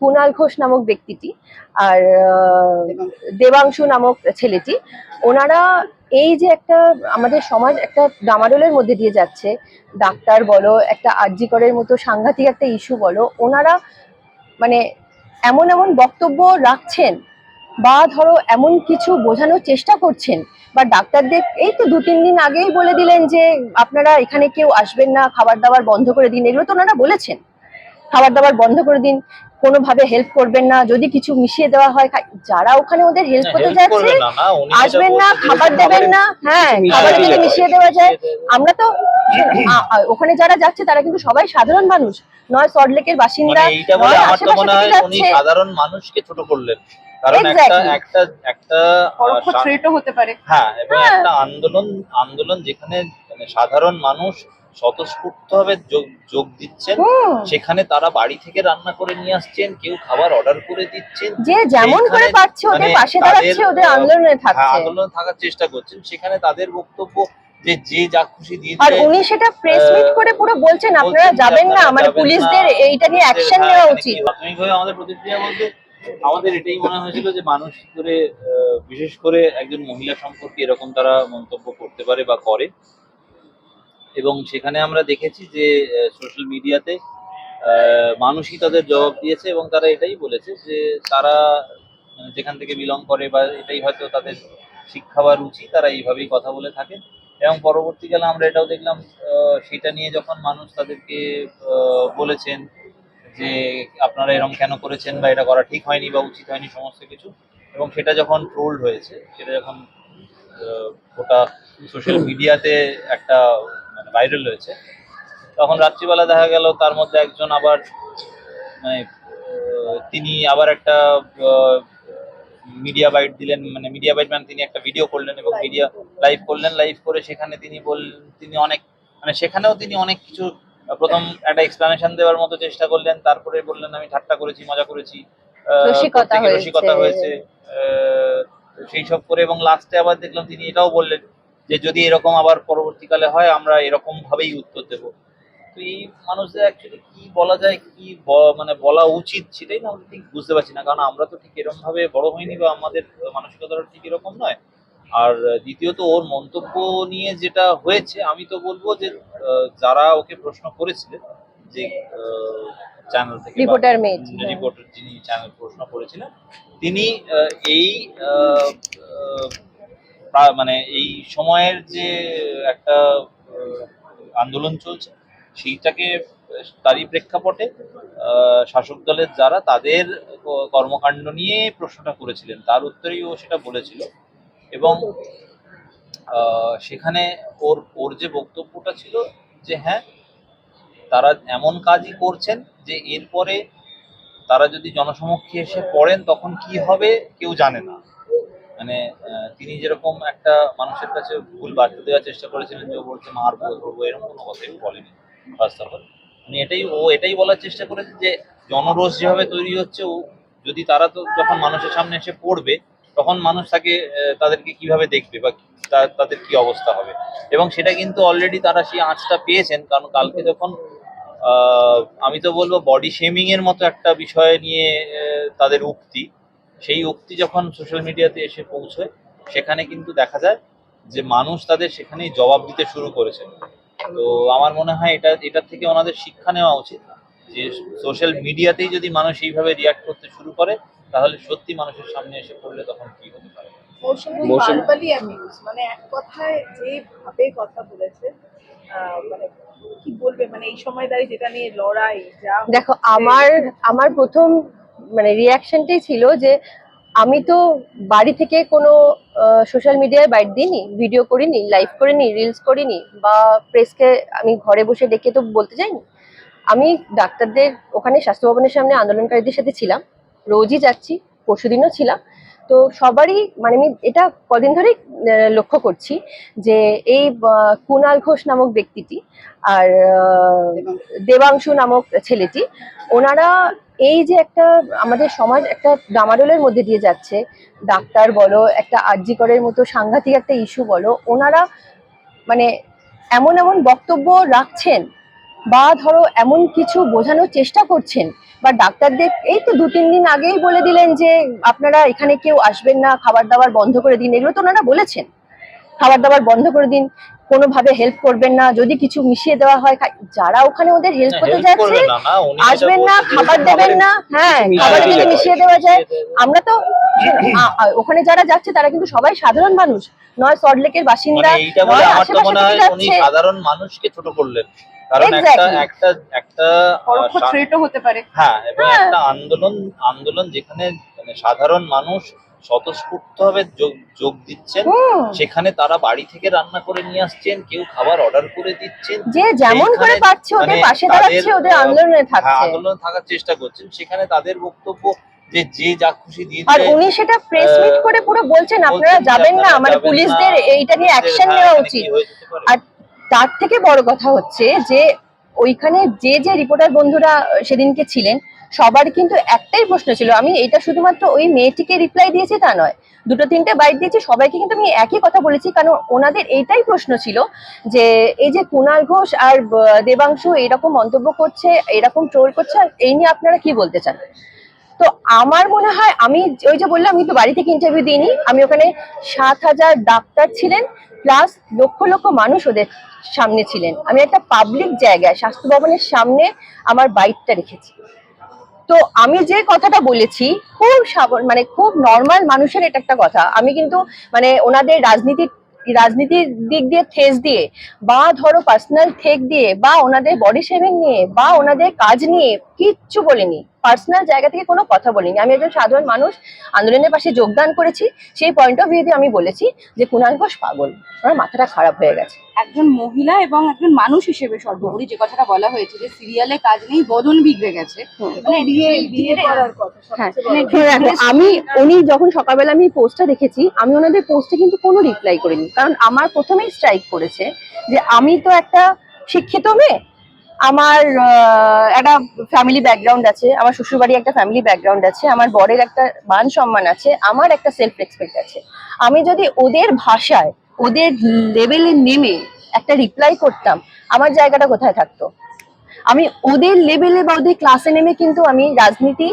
কুণাল ঘোষ নামক ব্যক্তিটি আর দেবাংশু নামক ছেলেটি ওনারা এই যে একটা আমাদের সমাজ একটা ডামাডোলের মধ্যে দিয়ে যাচ্ছে ডাক্তার বলো একটা আর্যিকরের মতো সাংঘাতিক একটা ইস্যু বলো ওনারা মানে এমন এমন বক্তব্য রাখছেন বা ধরো এমন কিছু বোঝানোর চেষ্টা করছেন বা ডাক্তারদের এই তো দু তিন দিন আগেই বলে দিলেন যে আপনারা এখানে কেউ আসবেন না খাবার দাবার বন্ধ করে দিন এগুলো তো ওনারা বলেছেন। খাবার দাবার বন্ধ করে দিন কোনোভাবে হেল্প করবেন না যদি কিছু মিশিয়ে দেওয়া হয় যারা ওখানে ওদের হেল্প করতে যাচ্ছে আসবেন না খাবার দেবেন না হ্যাঁ খাবার মিশিয়ে যদি দেওয়া মিশিয়ে দেওয়া যায় আমরা তো ওখানে যারা যাচ্ছে তারা কিন্তু সবাই সাধারণ মানুষ নয় সল্টলেকের বাসিন্দা মানে নয় আশেপাশে থেকে যাচ্ছে। সাধারণ মানুষকে ছোট করলেন কারণ একটা একটা একটা হতে পারে হ্যাঁ এবং হ্যাঁ। একটা আন্দোলন আন্দোলন যেখানে মানে সাধারণ মানুষ স্বতঃস্ফূর্ত ভাবে যোগ যোগ দিচ্ছেন। সেখানে তারা বাড়ি থেকে রান্না করে নিয়ে আসছেন কেউ খাবার অর্ডার করে দিচ্ছেন। যে যেমন করে পারছে ওদের মানে পাশে দাঁড়াচ্ছে ওদের আন্দোলনে হ্যাঁ, থাকছে। আন্দোলনে থাকার চেষ্টা করছেন। সেখানে তাদের বক্তব্য যে যে যা খুশি দিয়ে আর উনি সেটা প্রেস মিট করে পুরো বলছেন আপনারা যাবেন না মানে পুলিশদের এইটা নিয়ে অ্যাকশন হ্যাঁ, নেওয়া মানে উচিত। প্রাথমিকভাবে আমাদের প্রতিক্রিয়া বলতে আমাদের এটাই মনে হয়েছিল যে মানুষ করে বিশেষ করে একজন মহিলা সম্পর্কে এরকম তারা মন্তব্য করতে পারে বা করে। এবং সেখানে আমরা দেখেছি যে সোশ্যাল মিডিয়াতে মানুষই তাদের জবাব দিয়েছে এবং তারা এটাই বলেছে যে, তারা মানে যেখান থেকে বিলং করে বা এটাই হয়তো তাদের শিক্ষা বা রুচি, তারা এইভাবেই কথা বলে থাকে এবং পরবর্তীকালে আমরা এটাও দেখলাম সেটা নিয়ে যখন মানুষ তাদেরকে বলেছেন যে, আপনারা এরকম কেন করেছেন বা এটা করা ঠিক হয়নি বা উচিত হয়নি সমস্ত কিছু, এবং সেটা যখন ট্রোল্ড হয়েছে, সেটা যখন গোটা সোশ্যাল মিডিয়াতে একটা ভাইরাল হয়েছে। তখন রাত্রিবেলা দেখা গেল তার মধ্যে একজন আবার মানে তিনি আবার একটা মিডিয়া বাইট দিলেন মানে মিডিয়া বাইট মানে তিনি একটা ভিডিও করলেন এবং মিডিয়া লাইভ করলেন। লাইভ করে সেখানে তিনি বললেন তিনি অনেক মানে সেখানেও তিনি অনেক কিছু প্রথম একটা এক্সপ্লানেশন দেওয়ার মতো চেষ্টা করলেন। তারপরে বললেন আমি ঠাট্টা করেছি মজা করেছি রসিকতা হয়েছে। সেই সব করে এবং লাস্টে আবার দেখলাম তিনি এটাও বললেন যে যদি এরকম আবার পরবর্তীকালে হয় আমরা এরকম ভাবেই উত্তর দেবো। তো এই মানুষদের অ্যাকচুয়ালি কি বলা যায় কি মানে বলা উচিত সেটাই না আমরা ঠিক বুঝতে পারছি না। কারণ আমরা তো ঠিক এরকম ভাবে বড় হইনি বা আমাদের মানসিকতাটা ঠিক এরকম নয়। আর দ্বিতীয়ত ওর মন্তব্য নিয়ে যেটা হয়েছে আমি তো বলব যে যারা ওকে প্রশ্ন করেছিলেন যে চ্যানেল থেকে রিপোর্টার মেট রিপোর্টার যিনি চ্যানেল প্রশ্ন করেছিলেন তিনি এই মানে এই সময়ের যে একটা আন্দোলন চলছে, সেইটাকে তারই প্রেক্ষাপটে শাসক দলের যারা তাদের কর্মকাণ্ড নিয়ে প্রশ্নটা করেছিলেন, তার উত্তরেই ও সেটা বলেছিল। এবং সেখানে ওর ওর যে বক্তব্যটা ছিল যে হ্যাঁ তারা এমন কাজই করছেন যে এরপরে তারা যদি জনসমক্ষে এসে পড়েন তখন কি হবে কেউ জানে না। মানে তিনি যেরকম একটা মানুষের কাছে ভুল বার্তা দেওয়ার চেষ্টা করেছিলেন যে বলছে মারবো ধরবো এরকম কোনো কথাই বলেনি ফার্স্ট অফ অল উনি এটাই, ও এটাই বলার চেষ্টা করেছে যে জনরোষ যেভাবে তৈরি হচ্ছে, ও যদি তারা তো যখন মানুষের সামনে এসে পড়বে, তখন মানুষ তাকে তাদেরকে কীভাবে দেখবে বা তাদের কি অবস্থা হবে? এবং সেটা কিন্তু অলরেডি তারা সেই আঁচটা পেয়েছেন, কারণ কালকে যখন আমি তো বলব বডি শেমিং এর মতো একটা বিষয় নিয়ে তাদের উক্তি সেই উক্তি যখন সোশ্যাল মিডিয়াতে এসে পৌঁছয় সেখানে কিন্তু দেখা যায় যে মানুষ তাদের সেখানেই জবাব দিতে শুরু করেছে তো আমার মনে হয় এটা এটার থেকে ওনাদের শিক্ষা নেওয়া উচিত যে সোশ্যাল মিডিয়াতেই যদি মানুষ এইভাবে রিয়াক্ট করতে শুরু করে তাহলে সত্যি মানুষের সামনে এসে পড়লে তখন কি হতে পারে? মানে এক কথায় যেভাবে কথা বলেছে আহ, মানে কি বলবে মানে এই সময় দাঁড়িয়ে যেটা নিয়ে লড়াই দেখো আমার আমার প্রথম মানে রিয়াকশনটাই ছিল যে আমি তো বাড়ি থেকে কোনো সোশ্যাল মিডিয়ায় বাইট দিইনি ভিডিও করিনি লাইভ করিনি রিলস করিনি বা প্রেসকে আমি ঘরে বসে ডেকে তো বলতে যাইনি। আমি ডাক্তারদের ওখানে স্বাস্থ্য ভবনের সামনে আন্দোলনকারীদের সাথে ছিলাম রোজই যাচ্ছি পরশুদিনও ছিলাম। তো সবারই মানে আমি এটা কদিন ধরেই লক্ষ্য করছি যে এই কুণাল ঘোষ নামক ব্যক্তিটি আর দেবাংশু নামক ছেলেটি ওনারা এই যে একটা আমাদের সমাজ একটা ডামাডোলের মধ্যে দিয়ে যাচ্ছে, ডাক্তার বলো, একটা আর্যিকরের মতো সাংঘাতিক একটা ইস্যু বলো, ওনারা মানে এমন এমন বক্তব্য রাখছেন বা ধরো এমন কিছু বোঝানোর চেষ্টা করছেন, বা ডাক্তারদের এই তো দু তিন দিন আগেই বলে দিলেন যে আপনারা এখানে কেউ আসবেন না, খাবার দাবার বন্ধ করে দিন, এগুলো তো ওনারা বলেছেন। খাবার দাবার বন্ধ করে দিন কোনোভাবে হেল্প করবেন না যদি কিছু মিশিয়ে দেওয়া হয় যারা ওখানে ওদের হেল্প করতে যাচ্ছে আসবেন না খাবার দেবেন না হ্যাঁ মিশিয়ে খাবার যদি মিশিয়ে দেওয়া যায় আমরা তো ওখানে যারা যাচ্ছে তারা কিন্তু সবাই সাধারণ মানুষ নয় সল্টলেকের বাসিন্দা মানে নয় আশেপাশে মনে হয়। সাধারণ মানুষকে ছোট করলেন কারণ একটা একটা একটা আহ, পরোক্ষ সা- থ্রেটও হতে পারে হ্যাঁ হ্যাঁ। একটা আন্দোলন আন্দোলন যেখানে মানে সাধারণ মানুষ স্বতঃস্ফূর্ত ভাবে যোগ যোগ দিচ্ছেন। সেখানে তারা বাড়ি থেকে রান্না করে নিয়ে আসছেন কেউ খাবার অর্ডার করে দিচ্ছেন। যে যেমন করে পারছে ওদের মানে পাশে দাঁড়াচ্ছে ওদের আন্দোলনে হ্যাঁ, থাকছে। আন্দোলনে থাকার চেষ্টা করছেন। সেখানে তাদের বক্তব্য যে যে যা খুশি দিয়ে আর উনি সেটা প্রেস মিট করে পুরো বলছেন আপনারা যাবেন না মানে পুলিশদের এইটা নিয়ে অ্যাকশন নেওয়া উচিত? আর তার থেকে বড় কথা হচ্ছে যে ওইখানে যে যে রিপোর্টার বন্ধুরা সেদিনকে ছিলেন সবার কিন্তু একটাই প্রশ্ন ছিল, আমি এটা শুধুমাত্র ওই মেয়েটিকে রিপ্লাই দিয়েছি তা নয়, দুটো তিনটে বাইট দিয়েছি, সবাইকে কিন্তু আমি একই কথা বলেছি, কারণ ওনাদের এইটাই প্রশ্ন ছিল যে, এই যে কুণাল ঘোষ আর দেবাংশু এরকম মন্তব্য করছে এরকম ট্রোল করছে এই নিয়ে আপনারা কি বলতে চান? তো আমার মনে হয়, আমি ওই যে বললাম, আমি তো বাড়ি থেকে ইন্টারভিউ দিইনি, আমি ওখানে সাত হাজার ডাক্তার ছিলেন প্লাস লক্ষ লক্ষ মানুষ ওদের সামনে ছিলেন। আমি একটা পাবলিক জায়গায়, স্বাস্থ্য ভবনের সামনে আমার বাইকটা রেখেছি। তো আমি যে কথাটা বলেছি, খুব মানে খুব নর্মাল মানুষের এটা একটা কথা। আমি কিন্তু মানে ওনাদের রাজনীতির রাজনীতির দিক দিয়ে ঠেস দিয়ে বা ধরো পার্সোনাল ঠেক দিয়ে বা ওনাদের বডি শেভিং নিয়ে বা ওনাদের কাজ নিয়ে কিচ্ছু বলিনি। পার্সোনাল জায়গা থেকে কোনো কথা বলিনি। আমি একজন সাধারণ মানুষ আন্দোলনের পাশে যোগদান করেছি সেই পয়েন্ট অফ ভিউ দিয়ে আমি বলেছি যে কুণাল ঘোষ পাগল। ওনার মাথাটা খারাপ হয়ে গেছে। একজন মহিলা এবং একজন মানুষ হিসেবে সর্বোপরি যে কথাটা বলা হয়েছে যে সিরিয়ালে কাজ নেই বদন বিগড়ে গেছে। মানে হ্যাঁ রাখো, আমি উনি যখন সকালবেলা আমি পোস্টটা দেখেছি আমি ওনাদের পোস্টে কিন্তু কোনো রিপ্লাই করিনি। কারণ আমার প্রথমেই স্ট্রাইক করেছে যে আমি তো একটা শিক্ষিত মেয়ে আমার একটা ফ্যামিলি ব্যাকগ্রাউন্ড আছে, আমার শ্বশুরবাড়ি একটা ফ্যামিলি ব্যাকগ্রাউন্ড আছে, আমার বরের একটা মান সম্মান আছে, আমার একটা সেলফ রেসপেক্ট আছে। আমি যদি ওদের ভাষায়, ওদের লেভেলে নেমে একটা রিপ্লাই করতাম, আমার জায়গাটা কোথায় থাকতো? আমি ওদের লেভেলে বা ওদের ক্লাসে নেমে কিন্তু আমি রাজনীতি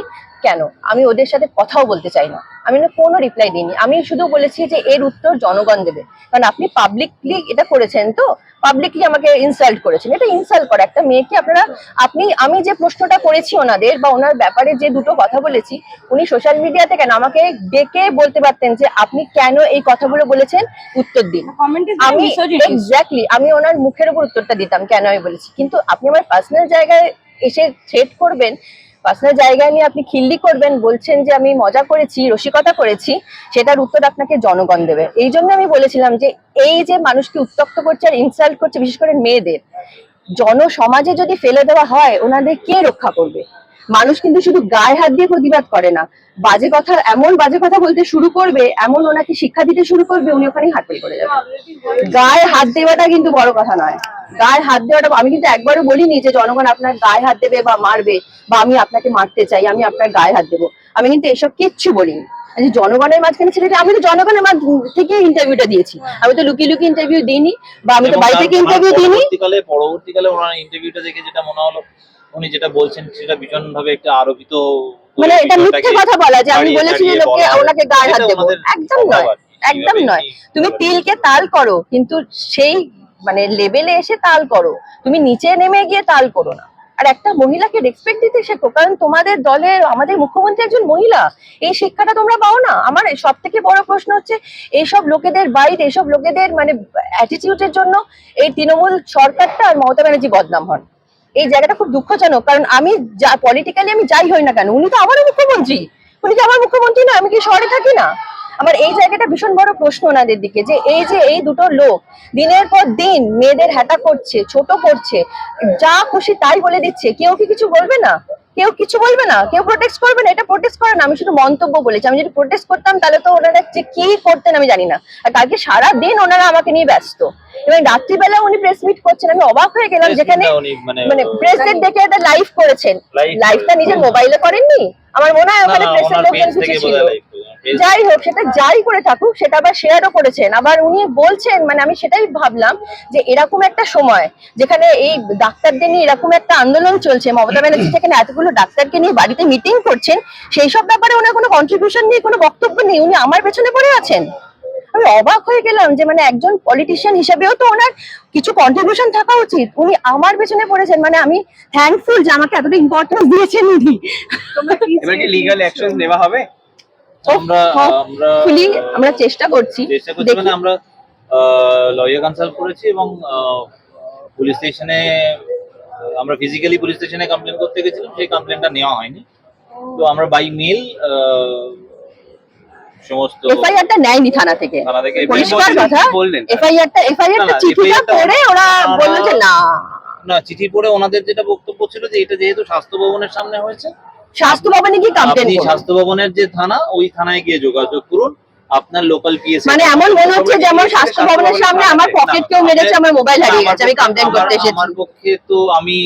কেন? আমি ওদের সাথে কথাও বলতে চাই না। আমি না কোনো রিপ্লাই দিইনি। আমি শুধু বলেছি যে এর উত্তর জনগণ দেবে। কারণ আপনি পাবলিকলি এটা করেছেন তো? পাবলিকলি আমাকে ইনসাল্ট করেছেন। এটা ইনসাল্ট করা। একটা মেয়েকে আপনারা আপনি আমি যে প্রশ্নটা করেছি ওনাদের বা ওনার ব্যাপারে যে দুটো কথা বলেছি উনি সোশ্যাল মিডিয়াতে কেন আমাকে ডেকে বলতে পারতেন যে আপনি কেন এই কথাগুলো বলেছেন? উত্তর দিন। আমি এক্স্যাক্টলি আমি ওনার মুখের উপর উত্তরটা দিতাম কেন আমি বলেছি। কিন্তু আপনি আমার পার্সোনাল জায়গায় এসে থ্রেট করবেন পার্সোনাল জায়গায় নিয়ে আপনি খিল্লি করবেন, বলছেন যে আমি মজা করেছি, রসিকতা করেছি, সেটার উত্তর আপনাকে জনগণ দেবে। এই জন্য আমি বলেছিলাম যে এই যে মানুষকে উত্তক্ত করছে আর ইনসাল্ট করছে, বিশেষ করে মেয়েদের, জনসমাজে যদি ফেলে দেওয়া হয়, ওনাদের কে রক্ষা করবে? মানুষ কিন্তু শুধু গায়ে হাত দিয়ে প্রতিবাদ করে না। বাজে কথা, এমন বাজে কথা বলতে শুরু করবে, এমন ওনাকে শিক্ষা দিতে শুরু করবে, উনি ওখানেই হাত করে যাবে। গায়ে হাত দেওয়াটা কিন্তু বড় কথা নয়। গায়ে হাত দেওয়াটা আমি কিন্তু একবারও বলিনি যে জনগণ আপনার গায়ে হাত দেবে বা মারবে বা আমি আপনাকে মারতে চাই আমি আপনার গায়ে হাত দেবো। আমি কিন্তু এসব কিচ্ছু বলিনি। যে জনগণের মাঝখানে ছেড়ে আমি তো জনগণের মাঝ থেকে ইন্টারভিউটা দিয়েছি। আমি তো লুকিয়ে লুকিয়ে ইন্টারভিউ দিইনি বা আমি তো বাড়ি থেকে ইন্টারভিউ দিইনি। পরবর্তীকালে পরবর্তীকালে ওনার ইন্টারভিউটা দেখে যেটা মনে হলো উনি যেটা বলছেন সেটা ভীষণ ভাবে একটা আরোপিত মানে এটা মিথ্যে কথা বলা যে আমি বলেছি যে লোকে ওনাকে গায়ে হাত দেবো। একদম নয় একদম নয়। তুমি তিলকে তাল করো কিন্তু সেই মানে লেভেলে এসে তাল করো। তুমি নিচে নেমে গিয়ে তাল করো না। আর একটা মহিলাকে রেসপেক্ট দিতে শেখো, কারণ তোমাদের দলের, আমাদের মুখ্যমন্ত্রী একজন মহিলা, এই শিক্ষাটা তোমরা পাও না? আমার সব থেকে বড় প্রশ্ন হচ্ছে, এইসব লোকেদের বাইট এইসব লোকেদের মানে অ্যাটিটিউডের জন্য এই তৃণমূল সরকারটা আর মমতা ব্যানার্জি বদনাম হন। এই জায়গাটা খুব দুঃখজনক, কারণ আমি যা পলিটিক্যালি আমি যাই হই না কেন, উনি তো আমারও মুখ্যমন্ত্রী। উনি কি আমার মুখ্যমন্ত্রী না আমি কি শহরে থাকি না? আমার এই জায়গাটা ভীষণ বড় প্রশ্ন ওনাদের দিকে যে এই যে এই দুটো লোক দিনের পর দিন মেয়েদের হ্যাটা করছে ছোট করছে যা খুশি তাই বলে দিচ্ছে কেউ কি কিছু বলবে না? কেউ কিছু বলবে না? কেউ প্রোটেক্ট করবে না? এটা প্রোটেক্ট করে না আমি শুধু মন্তব্য বলেছি। আমি যদি প্রোটেক্ট করতাম তাহলে তো ওনারা যে কি করতেন আমি জানি না। আর কালকে সারা দিন ওনারা আমাকে নিয়ে ব্যস্ত। এবং রাত্রিবেলা উনি প্রেস মিট করছেন আমি অবাক হয়ে গেলাম যেখানে মানে মানে প্রেসের দেখে একটা লাইভ করেছেন। লাইভটা নিজের মোবাইলে করেননি? আমার মনে হয় ওখানে প্রেসের লোকজন কিছু ছিল। যাই হোক সেটা যাই করে থাকুক সেটা আবার শেয়ারও করেছেন। আবার উনি বলছেন মানে আমি সেটাই ভাবলাম যে এরকম একটা সময় যেখানে এই ডাক্তারদের নিয়ে এরকম একটা আন্দোলন চলছে মমতা ব্যানার্জি সেখানে এতগুলো ডাক্তারকে নিয়ে বাড়িতে মিটিং করছেন সেই সব ব্যাপারে ওনার কোনো কন্ট্রিবিউশন নিয়ে কোনো বক্তব্য নেই। উনি আমার পেছনে পড়ে আছেন। আমি অবাক হয়ে গেলাম যে মানে একজন পলিটিশিয়ান হিসেবেও তো ওনার কিছু কন্ট্রিবিউশন থাকা উচিত। উনি আমার পেছনে পড়েছেন মানে আমি থ্যাঙ্কফুল যে আমাকে এতটা ইম্পর্টেন্স দিয়েছেন উনি। তোমরা কি অ্যাকশন নেওয়া হবে? আমরা আমরা ফুলি আমরা চেষ্টা করছি। চেষ্টা করছি মানে আমরা লয়ার কনসাল্ট করেছি এবং পুলিশ স্টেশনে আমরা ফিজিক্যালি পুলিশ স্টেশনে কমপ্লেন করতে গেছিলাম সেই কমপ্লেনটা নেওয়া হয়নি। তো আমরা বাই মেল সমস্ত এফআইআরটা নেয়নি থানা থেকে। থানা থেকে পরিষ্কার কথা বললেন? এফআইআরটা এফআইআরটা চিঠিটা পড়ে ওরা বলল যে না। না চিঠি পড়ে ওনাদের যেটা বক্তব্য ছিল যে এটা যেহেতু স্বাস্থ্য ভবনের সামনে হয়েছে স্বাস্থ্য ভবনে কি কমপ্লেন আপনি স্বাস্থ্য ভবনের যে থানা ওই থানায় গিয়ে যোগাযোগ করুন। আপনার লোকাল পিএস মানে এমন মনে হচ্ছে যেমন স্বাস্থ্য ভবনের সামনে আমার পকেট কেউ মেরেছে আমার মোবাইল হারিয়ে গেছে আমি কমপ্লেন করতে এসেছি। আমার পক্ষে তো আমি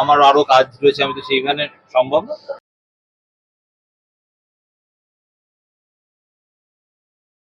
আমার আরও কাজ রয়েছে আমি তো সেইখানে সম্ভব না।